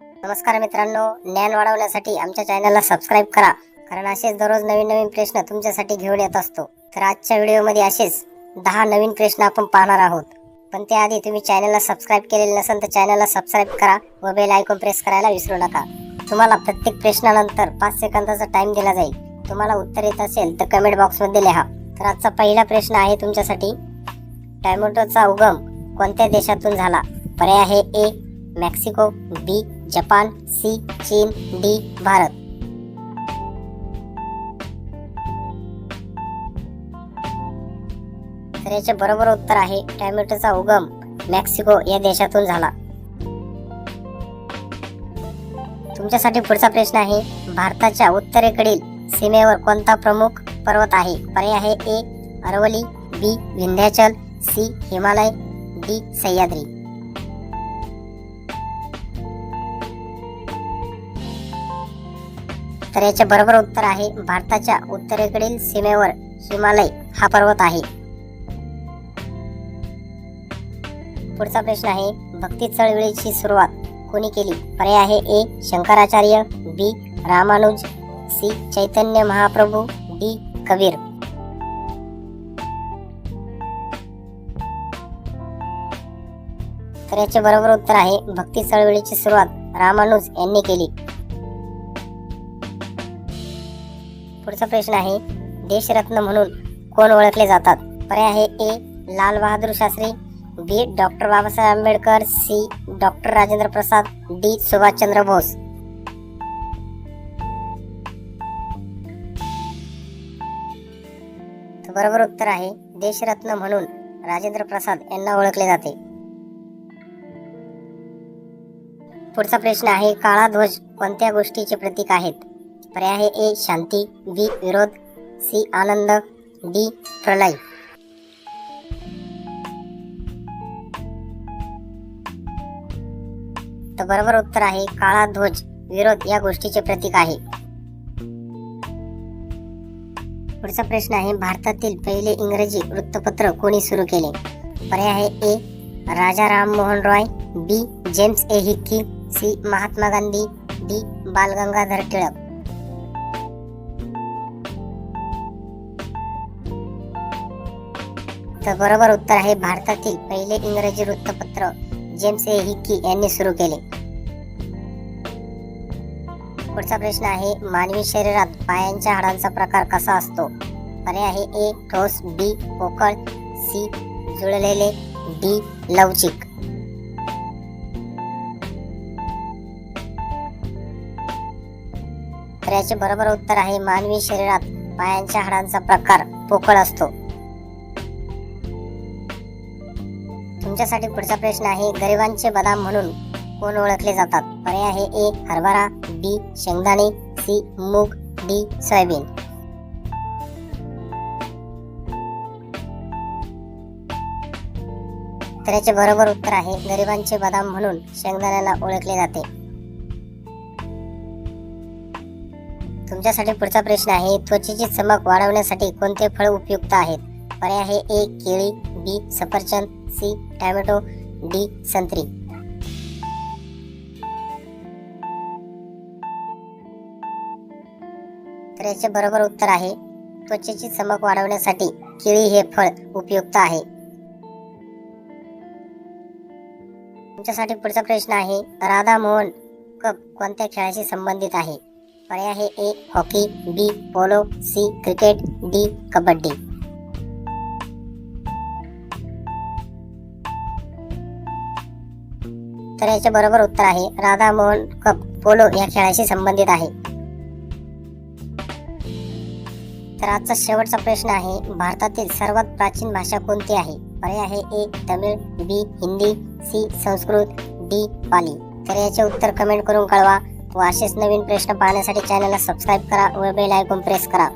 नमस्कार मित्रांनो ज्ञान वाढवण्यासाठी आमच्या चॅनलला सबस्क्राईब करा. कारण असेच दररोज नवीन नवीन प्रश्न तुमच्यासाठी घेऊन येत असतो. तर आजच्या व्हिडिओमध्ये असेच दहा नवीन प्रश्न आपण पाहणार आहोत. पण त्याआधी तुम्ही चॅनलला सबस्क्राईब केलेले नसेल तर चॅनलला सबस्क्राईब करा व बेल आयकॉन प्रेस करायला विसरू नका. तुम्हाला प्रत्येक प्रश्नानंतर पाच सेकंदाचा टाइम दिला जाईल. तुम्हाला उत्तर येत असेल तर कमेंट बॉक्समध्ये लिहा. तर आजचा पहिला प्रश्न आहे तुमच्यासाठी. टॅमॅटोचा उगम कोणत्या देशातून झाला? पर्याय आहे A Mexico B Japan C चीन डी भारत. तर याचे बरोबर उत्तर आहे टॅमॅटोचा उगम मेक्सिको या देशातून झाला. तुमच्यासाठी पुढचा प्रश्न आहे भारताच्या उत्तरेकडील सीमेवर कोणता प्रमुख पर्वत आहे? पर्याय आहे A Aravalli B Vindhyachal C Himalaya D Sahyadri. तर याचे बरोबर उत्तर आहे भारताच्या उत्तरेकडील सीमेवर हिमालय हा पर्वत आहे. पुढचा प्रश्न आहे भक्ती चळवळीची सुरुवात कोणी केली? पर्याय आहे A Shankaracharya B Ramanuja C Chaitanya Mahaprabhu D Kabir. तर याचे बरोबर उत्तर आहे भक्ती चळवळीची सुरुवात रामानुज यांनी केली. पुढचा प्रश्न आहे देशरत्न म्हणून कोण ओळखले जातात? पर्याय आहे A Lal Bahadur Shastri B doctor Babasaheb Ambedkar C doctor Rajendra Prasad D Subhashchandra Bose. बरोबर उत्तर आहे देशरत्न म्हणून राजेंद्र प्रसाद यांना ओळखले जाते. पुढचा प्रश्न आहे काळा ध्वज कोणत्या गोष्टीचे प्रतीक आहेत? पर्याय ए शांती बी विरोध सी आनंद डी प्रलय. तर बरोबर उत्तर आहे काळा ध्वज विरोध या गोष्टीचे प्रतीक आहे. पुढचा प्रश्न आहे भारतातील पहिले इंग्रजी वृत्तपत्र कोणी सुरू केले? पर्याय आहे A Raja Ram Mohan Roy B James A. Hicky C Mahatma Gandhi D Balgangadhar Tilak. तर बरोबर उत्तर आहे भारतातील पहिले इंग्रजी वृत्तपत्र जेम्स ए. हिक्की यांनी सुरू केले. पुढचा प्रश्न आहे मानवी शरीरात पायांच्या हाडांचा प्रकार कसा असतो? पर्याय आहे ए ठोस बी पोकळ सी जुळलेले डी लवचिक. तर याचे बरोबर उत्तर आहे मानवी शरीरात पायांच्या हाडांचा प्रकार पोकळ असतो. तुमच्यासाठी पुढचा प्रश्न आहे गरिबांचे बदाम म्हणून कोण ओळखले जातात? पर्याय आहे ए हरभरा बी शेंगदाणे सी मूग डी सोयाबीन. तर याचे बरोबर उत्तर आहे गरिबांचे बदाम म्हणून शेंगदाण्याला ओळखले जाते. तुमच्यासाठी पुढचा प्रश्न आहे त्वचेची चमक वाढवण्यासाठी कोणते फळ उपयुक्त आहेत? पर्याय आहे ए केळी बी सफरचंद सी टॅमॅटो डी संत्री. तर याचे बरोबर उत्तर आहे त्वचेची चमक वाढवण्यासाठी केळी हे फळ उपयुक्त आहे. तुमच्यासाठी पुढचा प्रश्न आहे राधा मोहन कप कोणत्या खेळाशी संबंधित आहे? पर्याय आहे A hockey B polo C cricket D kabaddi. तर याचे बरोबर उत्तर आहे. राधा मोहन कप पोलो या खेळाशी संबंधित आहे. तर आजचा शेवटचा प्रश्न आहे भारतातील सर्वात प्राचीन भाषा कोणती आहे? पर्याय आहे A Tamil B Hindi C Sanskrit D Pali. तर याचे उत्तर कमेंट करून कळवा व असेच नवीन प्रश्न पाहण्यासाठी चॅनलला सबस्क्राईब करा व बेल आयकॉन प्रेस करा.